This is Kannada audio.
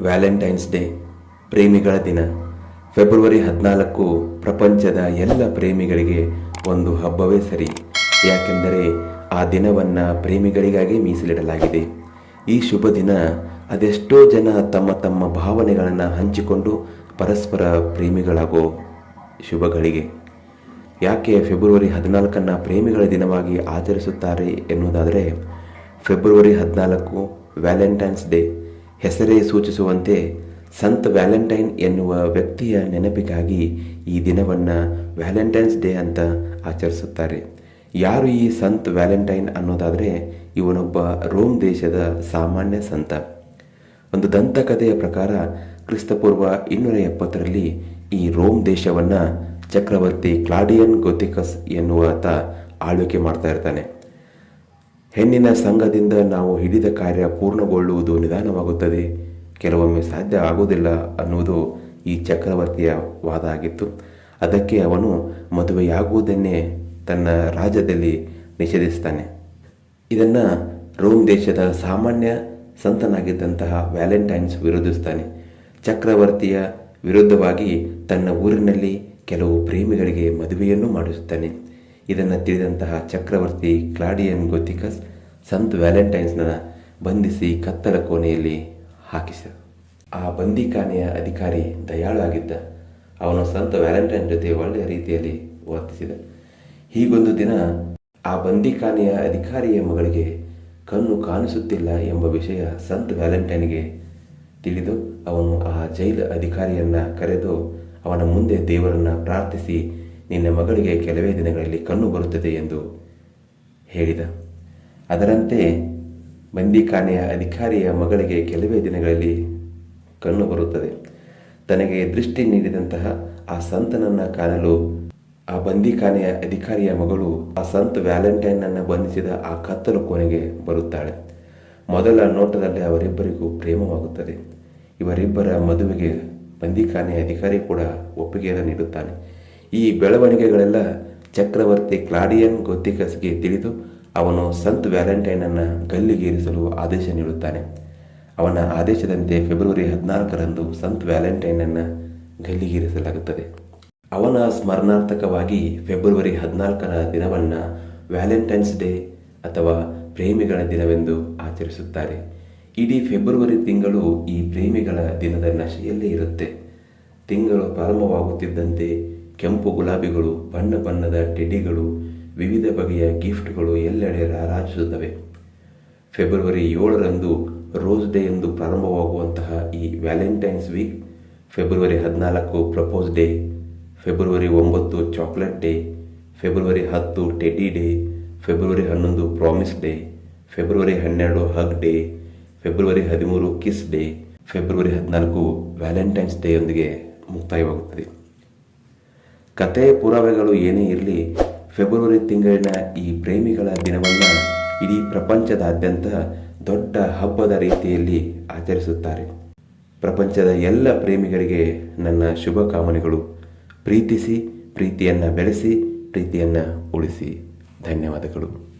ವ್ಯಾಲೆಂಟೈನ್ಸ್ ಡೇ, ಪ್ರೇಮಿಗಳ ದಿನ. ಫೆಬ್ರವರಿ ಹದಿನಾಲ್ಕು ಪ್ರಪಂಚದ ಎಲ್ಲ ಪ್ರೇಮಿಗಳಿಗೆ ಒಂದು ಹಬ್ಬವೇ ಸರಿ. ಯಾಕೆಂದರೆ ಆ ದಿನವನ್ನು ಪ್ರೇಮಿಗಳಿಗಾಗಿ ಮೀಸಲಿಡಲಾಗಿದೆ. ಈ ಶುಭ ದಿನ ಅದೆಷ್ಟೋ ಜನ ತಮ್ಮ ತಮ್ಮ ಭಾವನೆಗಳನ್ನು ಹಂಚಿಕೊಂಡು ಪರಸ್ಪರ ಪ್ರೇಮಿಗಳಾಗೋ ಶುಭಗಳಿಗೆ. ಯಾಕೆ ಫೆಬ್ರವರಿ ಹದಿನಾಲ್ಕನ್ನು ಪ್ರೇಮಿಗಳ ದಿನವಾಗಿ ಆಚರಿಸುತ್ತಾರೆ ಎನ್ನುವುದಾದರೆ, ಫೆಬ್ರವರಿ ಹದಿನಾಲ್ಕು ವ್ಯಾಲೆಂಟೈನ್ಸ್ ಡೇ. ಹೆಸರೇ ಸೂಚಿಸುವಂತೆ ಸಂತ ವ್ಯಾಲೆಂಟೈನ್ ಎನ್ನುವ ವ್ಯಕ್ತಿಯ ನೆನಪಿಗಾಗಿ ಈ ದಿನವನ್ನು ವ್ಯಾಲೆಂಟೈನ್ಸ್ ಡೇ ಅಂತ ಆಚರಿಸುತ್ತಾರೆ. ಯಾರು ಈ ಸಂತ ವ್ಯಾಲೆಂಟೈನ್ ಅನ್ನೋದಾದರೆ ಇವನೊಬ್ಬ ರೋಮ್ ದೇಶದ ಸಾಮಾನ್ಯ ಸಂತ. ಒಂದು ದಂತಕಥೆಯ ಪ್ರಕಾರ ಕ್ರಿಸ್ತಪೂರ್ವ ಇನ್ನೂರ ಎಪ್ಪತ್ತರಲ್ಲಿ ಈ ರೋಮ್ ದೇಶವನ್ನು ಚಕ್ರವರ್ತಿ ಕ್ಲಾಡಿಯನ್ ಗೊತಿಕಸ್ ಎನ್ನುವಾತ ಆಳ್ವಿಕೆ ಮಾಡ್ತಾ ಇರ್ತಾನೆ. ಹೆಣ್ಣಿನ ಸಂಘದಿಂದ ನಾವು ಹಿಡಿದ ಕಾರ್ಯ ಪೂರ್ಣಗೊಳ್ಳುವುದು ನಿಧಾನವಾಗುತ್ತದೆ. ಕೆಲವೊಮ್ಮೆ ಸಾಧ್ಯ ಆಗುವುದಿಲ್ಲ ಅನ್ನುವುದು ಈ ಚಕ್ರವರ್ತಿಯ ವಾದ ಆಗಿತ್ತು. ಅದಕ್ಕೆ ಅವನು ಮದುವೆಯಾಗುವುದನ್ನೇ ತನ್ನ ರಾಜ್ಯದಲ್ಲಿ ನಿಷೇಧಿಸ್ತಾನೆ ಇದನ್ನು ರೋಮ್ ದೇಶದ ಸಾಮಾನ್ಯ ಸಂತನಾಗಿದ್ದಂತಹ ವ್ಯಾಲೆಂಟೈನ್ಸ್ ವಿರೋಧಿಸ್ತಾನೆ ಚಕ್ರವರ್ತಿಯ ವಿರುದ್ಧವಾಗಿ ತನ್ನ ಊರಿನಲ್ಲಿ ಕೆಲವು ಪ್ರೇಮಿಗಳಿಗೆ ಮದುವೆಯನ್ನು ಮಾಡಿಸುತ್ತಾನೆ. ಇದನ್ನು ತಿಳಿದಂತಹ ಚಕ್ರವರ್ತಿ ಕ್ಲಾಡಿಯನ್ ಗೊತ್ತಿಕಸ್ ಸಂತ್ ವ್ಯಾಲೆಂಟೈನ್ಸ್ನ ಬಂಧಿಸಿ ಕತ್ತಲ ಕೋಣೆಯಲ್ಲಿ ಹಾಕಿಸಿದರು ಆ ಬಂದಿಖಾನೆಯ ಅಧಿಕಾರಿ ದಯಾಳು ಆಗಿದ್ದ. ಅವನು ಸಂತ ವ್ಯಾಲೆಂಟೈನ್ ಜೊತೆ ಒಳ್ಳೆಯ ರೀತಿಯಲ್ಲಿ ವರ್ತಿಸಿದ. ಹೀಗೊಂದು ದಿನ ಆ ಬಂದಿಖಾನೆಯ ಅಧಿಕಾರಿಯ ಮಗಳಿಗೆ ಕಣ್ಣು ಕಾಣಿಸುತ್ತಿಲ್ಲ ಎಂಬ ವಿಷಯ ಸಂತ್ ವ್ಯಾಲೆಂಟೈನ್ಗೆ ತಿಳಿದು ಅವನು ಆ ಜೈಲು ಅಧಿಕಾರಿಯನ್ನ ಕರೆದು ಅವನ ಮುಂದೆ ದೇವರನ್ನ ಪ್ರಾರ್ಥಿಸಿ ನಿನ್ನ ಮಗಳಿಗೆ ಕೆಲವೇ ದಿನಗಳಲ್ಲಿ ಕಣ್ಣು ಬರುತ್ತದೆ ಎಂದು ಹೇಳಿದ. ಅದರಂತೆ ಬಂದಿಖಾನೆಯ ಅಧಿಕಾರಿಯ ಮಗಳಿಗೆ ಕೆಲವೇ ದಿನಗಳಲ್ಲಿ ಕಣ್ಣು ಬರುತ್ತದೆ. ತನಗೆ ದೃಷ್ಟಿ ನೀಡಿದಂತಹ ಆ ಸಂತನನ್ನ ಕಾಣಲು ಆ ಬಂದಿಖಾನೆಯ ಅಧಿಕಾರಿಯ ಮಗಳು ಆ ಸಂತ ವ್ಯಾಲೆಂಟೈನ್ ಅನ್ನು ಬಂಧಿಸಿದ ಆ ಕತ್ತಲು ಕೋಣೆಗೆ ಬರುತ್ತಾಳೆ. ಮೊದಲ ನೋಟದಲ್ಲಿ ಅವರಿಬ್ಬರಿಗೂ ಪ್ರೇಮವಾಗುತ್ತದೆ. ಇವರಿಬ್ಬರ ಮದುವೆಗೆ ಬಂದಿಖಾನೆಯ ಅಧಿಕಾರಿ ಕೂಡ ಒಪ್ಪಿಗೆಯನ್ನು ನೀಡುತ್ತಾನೆ. ಈ ಬೆಳವಣಿಗೆಗಳೆಲ್ಲ ಚಕ್ರವರ್ತಿ ಕ್ಲಾಡಿಯನ್ ಗೊತ್ತಿಕಸ್ಗೆ ತಿಳಿದು ಅವನು ಸಂತ್ ವ್ಯಾಲೆಂಟೈನನ್ನು ಗಲ್ಲಿಗೇರಿಸಲು ಆದೇಶ ನೀಡುತ್ತಾನೆ. ಅವನ ಆದೇಶದಂತೆ ಫೆಬ್ರವರಿ ಹದಿನಾಲ್ಕರಂದು ಸಂತ್ ವ್ಯಾಲೆಂಟೈನನ್ನು ಗಲ್ಲಿಗೇರಿಸಲಾಗುತ್ತದೆ. ಅವನ ಸ್ಮರಣಾರ್ಥಕವಾಗಿ ಫೆಬ್ರವರಿ ಹದಿನಾಲ್ಕರ ದಿನವನ್ನು ವ್ಯಾಲೆಂಟೈನ್ಸ್ ಡೇ ಅಥವಾ ಪ್ರೇಮಿಗಳ ದಿನವೆಂದು ಆಚರಿಸುತ್ತಾರೆ. ಇಡೀ ಫೆಬ್ರವರಿ ತಿಂಗಳು ಈ ಪ್ರೇಮಿಗಳ ದಿನದ ನಶೆಯಲ್ಲೇ ಇರುತ್ತೆ. ತಿಂಗಳು ಪ್ರಾರಂಭವಾಗುತ್ತಿದ್ದಂತೆ ಕೆಂಪು ಗುಲಾಬಿಗಳು, ಬಣ್ಣ ಬಣ್ಣದ ಟೆಡಿಗಳು, ವಿವಿಧ ಬಗೆಯ ಗಿಫ್ಟ್ಗಳು ಎಲ್ಲೆಡೆ ರಾರಾಜಿಸುತ್ತವೆ. ಫೆಬ್ರವರಿ ಏಳರಂದು ರೋಸ್ ಡೇ ಎಂದು ಪ್ರಾರಂಭವಾಗುವಂತಹ ಈ ವ್ಯಾಲೆಂಟೈನ್ಸ್ ವೀಕ್, ಫೆಬ್ರವರಿ ಹದಿನಾಲ್ಕು ಪ್ರಪೋಸ್ ಡೇ, ಫೆಬ್ರವರಿ ಒಂಬತ್ತು ಚಾಕ್ಲೇಟ್ ಡೇ, ಫೆಬ್ರವರಿ ಹತ್ತು ಟೆಡ್ಡಿ ಡೇ, ಫೆಬ್ರವರಿ ಹನ್ನೊಂದು ಪ್ರಾಮಿಸ್ ಡೇ, ಫೆಬ್ರವರಿ ಹನ್ನೆರಡು ಹಗ್ ಡೇ, ಫೆಬ್ರವರಿ ಹದಿಮೂರು ಕಿಸ್ ಡೇ, ಫೆಬ್ರವರಿ ಹದಿನಾಲ್ಕು ವ್ಯಾಲೆಂಟೈನ್ಸ್ ಡೇಯೊಂದಿಗೆ ಮುಕ್ತಾಯವಾಗುತ್ತದೆ. ಕತೆ ಪುರಾವೆಗಳು ಏನೇ ಇರಲಿ, ಫೆಬ್ರವರಿ ತಿಂಗಳಿನ ಈ ಪ್ರೇಮಿಗಳ ದಿನವನ್ನು ಇಡೀ ಪ್ರಪಂಚದಾದ್ಯಂತ ದೊಡ್ಡ ಹಬ್ಬದ ರೀತಿಯಲ್ಲಿ ಆಚರಿಸುತ್ತಾರೆ. ಪ್ರಪಂಚದ ಎಲ್ಲ ಪ್ರೇಮಿಗಳಿಗೆ ನನ್ನ ಶುಭ ಕಾಮನೆಗಳು. ಪ್ರೀತಿಸಿ, ಪ್ರೀತಿಯನ್ನು ಬೆಳೆಸಿ, ಪ್ರೀತಿಯನ್ನು ಉಳಿಸಿ. ಧನ್ಯವಾದಗಳು.